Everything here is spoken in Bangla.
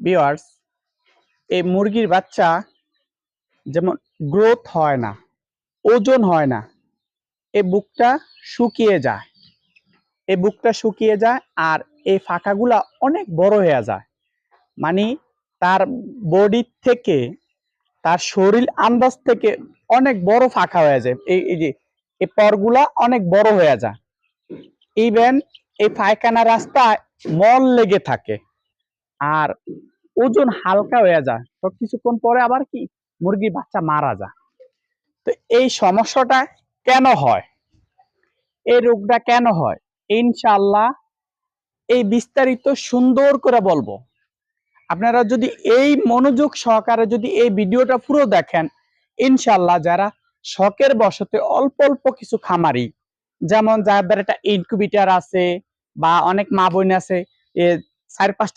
বিয়ার্স এই মুরগির বাচ্চা যেমন গ্রোথ হয় না, ওজন হয় না, এই বুকটা শুকিয়ে যায়। এই বুকটা শুকিয়ে যায় আর এই ফাঁকাগুলা অনেক বড় হয়ে যায়। মানে তার বডি থেকে, তার শরীর আন্দাজ থেকে অনেক বড় ফাঁকা হয়ে যায়। এই এই যে, এই পরগুলা অনেক বড় হয়ে যায়। ইভেন এই পায়খানা রাস্তায় মল লেগে থাকে। আর ওজন হালকা হয়ে যায়, তো কিছুক্ষণ পরে আবার কি? মুরগির বাচ্চা মারা যায়। তো এই সমস্যাটা কেন হয়? এই রোগটা কেন হয়? ইনশাল্লাহ এই বিস্তারিত সুন্দর করে বলব। আপনারা যদি এই মনোযোগ সহকারে যদি এই ভিডিওটা পুরো দেখেন ইনশাল্লাহ যারা শখের বসতে অল্প অল্প কিছু খামারি, যেমন যাদের একটা ইনকিউবেটার আছে বা অনেক মা বোন আছে চার পাঁচটা